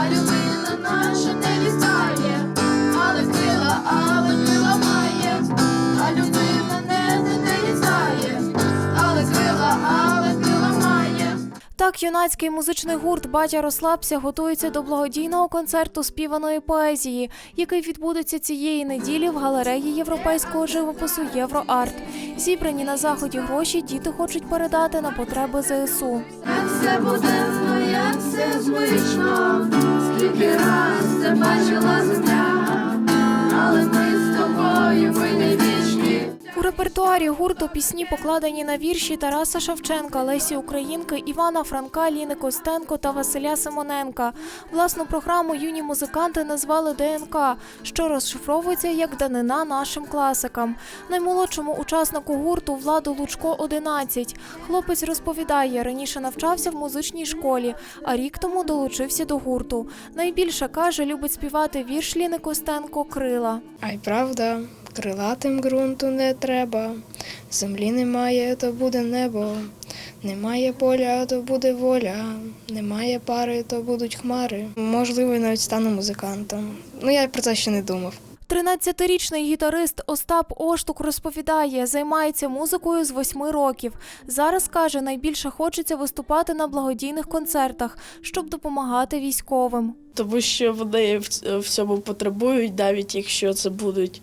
а людина наша не Так, юнацький музичний гурт Батя розслабся готується до благодійного концерту співаної поезії, який відбудеться цієї неділі в галереї європейського живопису Євроарт. Зібрані на заході гроші діти хочуть передати на потреби ЗСУ. Як все буденно, як все звично, скільки раз це бачила земля, репертуарі гурту пісні покладені на вірші Тараса Шевченка, Лесі Українки, Івана Франка, Ліни Костенко та Василя Симоненка. Власну програму юні музиканти назвали ДНК, що розшифровується як данина нашим класикам. Наймолодшому учаснику гурту Владу Лучко 11. Хлопець розповідає, раніше навчався в музичній школі, а рік тому долучився до гурту. Найбільше каже, любить співати вірш Ліни Костенко Крила. А й правда, крилатим ґрунту не треба. Землі немає, то буде небо. Немає поля, то буде воля. Немає пари, то будуть хмари. Можливо, я навіть стану музикантом. Ну я про це ще не думав. 13-річний гітарист Остап Оштук розповідає, займається музикою з восьми років. Зараз каже, найбільше хочеться виступати на благодійних концертах, щоб допомагати військовим. тому що вони в, цьому потребують, навіть якщо це будуть,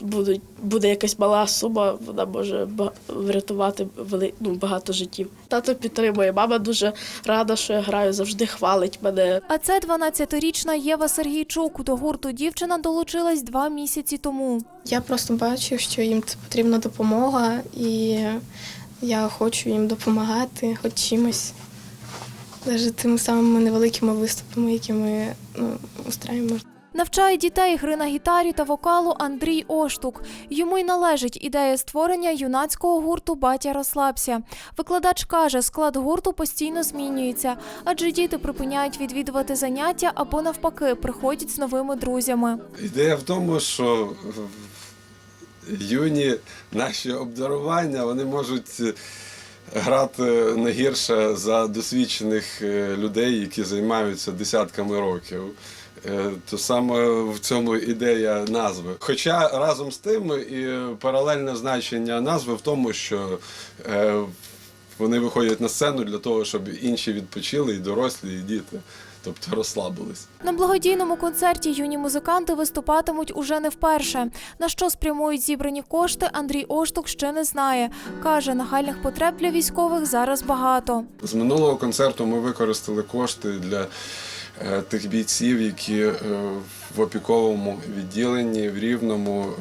будуть буде якась мала сума, вона може врятувати вели, ну, багато життів. Тато підтримує, мама дуже рада, що я граю, завжди хвалить мене. А це 12-річна Єва Сергійчук. До гурту дівчина долучилась два місяці тому. Я просто бачу, що їм це потрібна допомога, і я хочу їм допомагати хоч чимось. Навіть тими самими невеликими виступами, які ми ну, устраюємо. Навчає дітей гри на гітарі та вокалу Андрій Оштук. Йому й належить ідея створення юнацького гурту Батя розслабся. Викладач каже, склад гурту постійно змінюється, адже діти припиняють відвідувати заняття або навпаки приходять з новими друзями. Ідея в тому, що юні наші обдарування вони можуть грати не гірше за досвідчених е, людей, які займаються десятками років. Е, То саме в цьому ідея назви. Хоча разом з тим і паралельне значення назви в тому, що е, вони виходять на сцену для того, щоб інші відпочили, і дорослі, і діти, тобто розслабились. На благодійному концерті юні музиканти виступатимуть уже не вперше. На що спрямують зібрані кошти, Андрій Оштук ще не знає. Каже, нагальних потреб для військових зараз багато. З минулого концерту ми використали кошти для е, тих бійців, які е, в опіковому відділенні в Рівному е,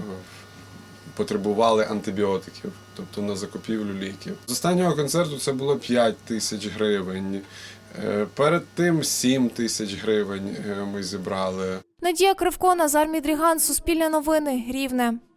потребували антибіотиків, тобто на закупівлю ліків. З останнього концерту це було 5 тисяч гривень. Е, Перед тим 7 тисяч гривень е, ми зібрали. Надія Кривко, Назар Мідріган, Суспільне новини, Рівне.